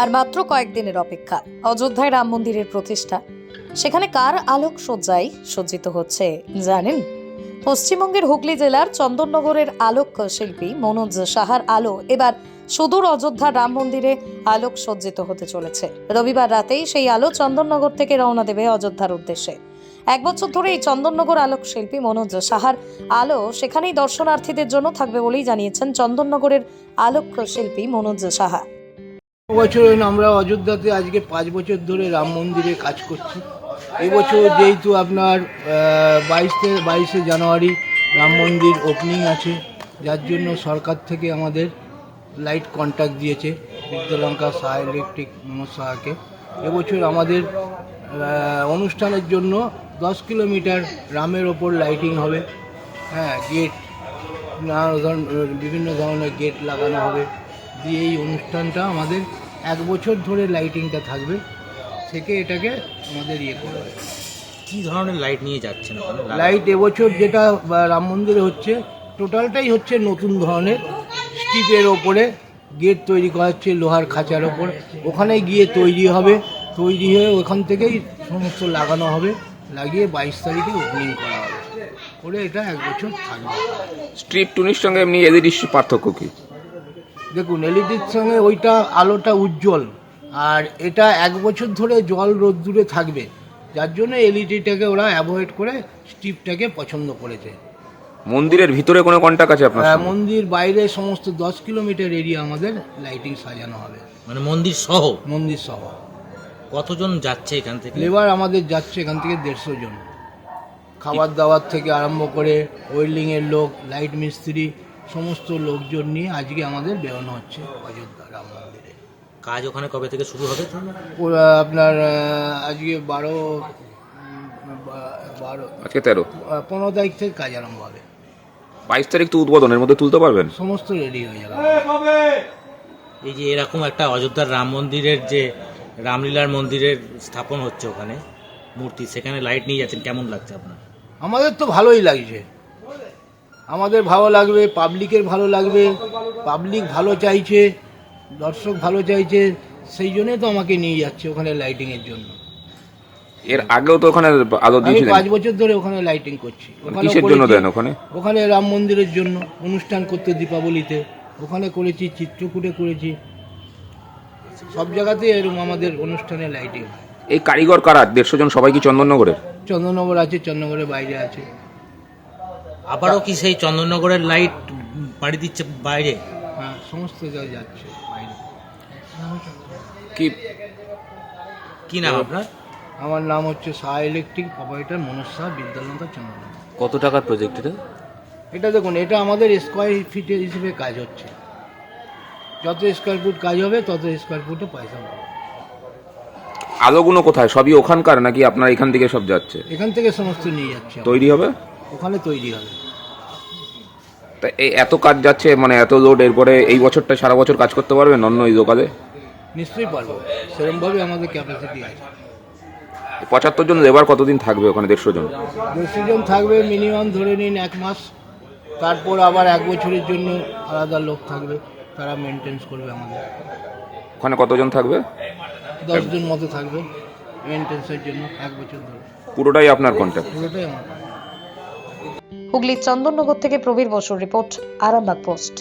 আর মাত্র কয়েকদিনের অপেক্ষা, অযোধ্যায় রাম মন্দিরের প্রতিষ্ঠা। সেখানে কার আলোক সজ্জায় সজ্জিত হচ্ছে জানেন? পশ্চিমবঙ্গের হুগলি জেলার চন্দননগরের আলোক শিল্পী মনোজ সাহার আলো এবার সুদূর অযোধ্যা রাম মন্দিরে আলোক সজ্জিত হতে চলেছে। রবিবার রাতেই সেই আলো চন্দননগর থেকে রওনা দেবে অযোধ্যার উদ্দেশ্যে। এক বছর ধরে এই চন্দননগর আলোক শিল্পী মনোজ সাহার আলো সেখানেই দর্শনার্থীদের জন্য থাকবে বলেই জানিয়েছেন চন্দননগরের আলোক শিল্পী মনোজ সাহা। বছর আমরা অযোধ্যাতে আজকে পাঁচ বছর ধরে রাম মন্দিরে কাজ করছি। এবছর যেহেতু আপনার বাইশে বাইশে জানুয়ারি রাম মন্দির ওপেনিং আছে, যার জন্য সরকার থেকে আমাদের লাইট কন্ট্যাক্ট দিয়েছে বিদ্যালঙ্কা সাহা ইলেকট্রিক মনোজ সাহাকে। এবছর আমাদের অনুষ্ঠানের জন্য দশ কিলোমিটার রামের ওপর লাইটিং হবে। হ্যাঁ গেট নানা ধরনের, বিভিন্ন ধরনের গেট লাগানো হবে। দিয়ে এই অনুষ্ঠানটা আমাদের এক বছর ধরে লাইটিংটা থাকবে থেকে এটাকে আমাদের ইয়ে করবে কী ধরনের লাইট নিয়ে যাচ্ছেন? লাইট এবছর যেটা রাম মন্দিরে হচ্ছে টোটালটাই হচ্ছে নতুন ধরনের স্টিপের ওপরে গেট তৈরি করা হচ্ছে লোহার খাঁচার ওপর। ওখানে গিয়ে তৈরি হবে তৈরি হয়ে ওখান থেকেই সমস্ত লাগানো হবে লাগিয়ে বাইশ তারিখে ওপেনিং করা হবে। করে এটা এক বছর থাকবে। স্ট্রিপ টুনির সঙ্গে এমনি এলইডির পার্থক্য কি? দেখুন এলইডির সঙ্গে ওইটা আলোটা উজ্জ্বল আর এটা এক বছর ধরে জল রোদ্দুরে থাকবে। যার জন্য এলইডিটাকে ওরা অ্যাভয়েড করে স্টিপটাকে পছন্দ করেছে। মন্দিরের ভিতরে কোনো কন্টাক্ট আছে আপনার সঙ্গে? মন্দির বাইরে সমস্ত দশ কিলোমিটার এরিয়া আমাদের লাইটিং সাজানো হবে। মানে মন্দির সহ? মন্দির সহ। কতজন যাচ্ছে এখান থেকে? লেবার আমাদের যাচ্ছে এখান থেকে দেড়শো জন। খাবার দাবার থেকে আরম্ভ করে ওয়েল্ডিংয়ের লোক লাইট মিস্ত্রি সমস্ত লোকজন নিয়ে আজকে আমাদের বেরোনো হচ্ছে অযোধ্যা রাম মন্দিরে। কাজ ওখানে কবে থেকে শুরু হবে ওরা আপনার আজকে বারো বারো আজকে তেরো। পনেরো তারিখ থেকে কাজ আরম্ভ হবে। বাইশ তারিখ তো উদ্বোধনের মধ্যে তুলতে পারবেন? সমস্ত রেডি হয়ে যাবে। এই যে এরকম একটা অযোধ্যার রাম মন্দিরের যে রামলীলার মন্দিরের স্থাপন হচ্ছে ওখানে মূর্তি সেখানে লাইট নিয়ে যাচ্ছেন কেমন লাগছে আপনার? আমাদের তো ভালোই লাগছে। আমাদের ভালো লাগবে পাবলিকের ভালো লাগবে পাবলিক ভালো চাইছে দর্শক ভালো চাইছে সেই জন্যই তো আমাকে নিয়ে যাচ্ছে ওখানে লাইটিংয়ের জন্য। এর আগেও তো ওখানে আলো আমি দিয়েছিলেন? পাঁচ বছর ধরে ওখানে লাইটিং করছি। ওখানেও কিসের জন্য দেন ওখানে? ওখানে রাম মন্দিরের জন্য অনুষ্ঠান করতে দীপাবলিতে। ওখানে করেছি চিত্রকূটে করেছি। সব জায়গাতেই এরকম আমাদের অনুষ্ঠানে লাইটিং এই কারিগর কারা? দেড়শো জন সবাই কি চন্দননগরের? চন্দননগর আছে চন্দননগরের বাইরে আছে। আবারও কি সেই চন্দননগরের লাইট বাড়ি দিচ্ছে বাইরে? হ্যাঁ সমস্ত জায়গায় যাচ্ছে বাইরে। কি? কি নাম আপনার? আমার নাম হচ্ছে শাহ ইলেকট্রিক অপারেটর মনোজ শাহ বিদ্যালঙ্কা চন্দননগর। কত টাকার প্রজেক্ট এটা? এটা দেখুন এটা আমাদের স্কোয়ার ফিটের হিসেবে কাজ হচ্ছে। যত স্কোয়ার ফুট কাজ হবে তত স্কোয়ার ফুটে পয়সা পাবো। আলোগুলো কোথায়? সবই ওখানকার নাকি আপনার এখান থেকে সব যাচ্ছে? এখান থেকে সমস্ত নিয়ে যাচ্ছে। তৈরি হবে? ওখানে তৈরি হবে। তা এই এত কাজ যাচ্ছে মানে এত লোড এরপরে এই বছরটা সারা বছর কাজ করতে পারবেন অন্য এই দোকানে? নিশ্চয়ই পারব। সেরকমভাবে আমাদের ক্যাপাসিটি আছে। পঁচাত্তর জন লেবার কতদিন থাকবে ওখানে দেড়শো জন? দেড়শো জন থাকবে মিনিমাম ধরে নিন এক মাস। তারপর আবার এক বছরের জন্য আলাদা লোক থাকবে তারা মেনটেন্স করবে আমাদের। ওখানে কতজন থাকবে? দশজন মতো থাকবে মেনটেন্সের জন্য এক বছর ধরে। পুরোটাই আপনার কন্ট্যাক্ট পুরোটাই আমার হুগলির চন্দননগর থেকে প্রবীর বসুর রিপোর্ট, আরামবাগ পোস্ট।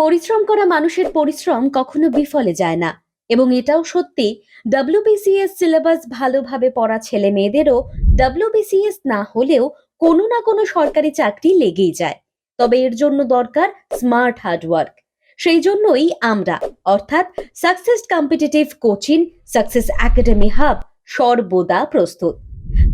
পরিশ্রম করা মানুষের পরিশ্রম কখনো বিফলে যায় না, এবং এটাও সত্যি ডব্লিউবিসিএস সিলেবাস ভালোভাবে পড়া ছেলে মেয়েদেরও ডব্লিউবিসিএস না হলেও কোনো না কোনো সরকারি চাকরি লেগেই যায়। তবে এর জন্য দরকার স্মার্ট হার্ডওয়ার্ক সেই জন্যই আমরা, অর্থাৎ success competitive coaching success academy hub সর্বদা প্রস্তুত।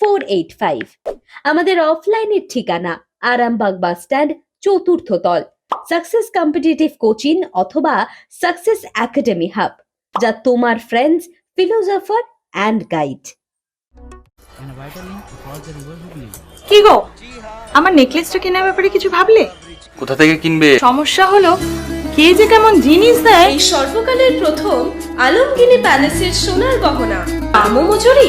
four eight five আমাদের অফলাইনের ঠিকানা আরামবাগ বাস স্ট্যান্ড চতুর্থ তল। সাকসেস কম্পিটিটিভ কোচিং অথবা সাকসেস একাডেমি হাব যা তোমার ফ্রেন্ডস ফিলোজফার অ্যান্ড গাইড কি গো? আমার নেকলেসটা কেনার ব্যাপারে কিছু ভাবলে? কোথা থেকে কিনবে? সমস্যা হলো কে যে কেমন জিনিস দেয়? এই সর্বকালের প্রথম আলমগিনি প্যালেসের সোনার গহনা। দামও মজুরি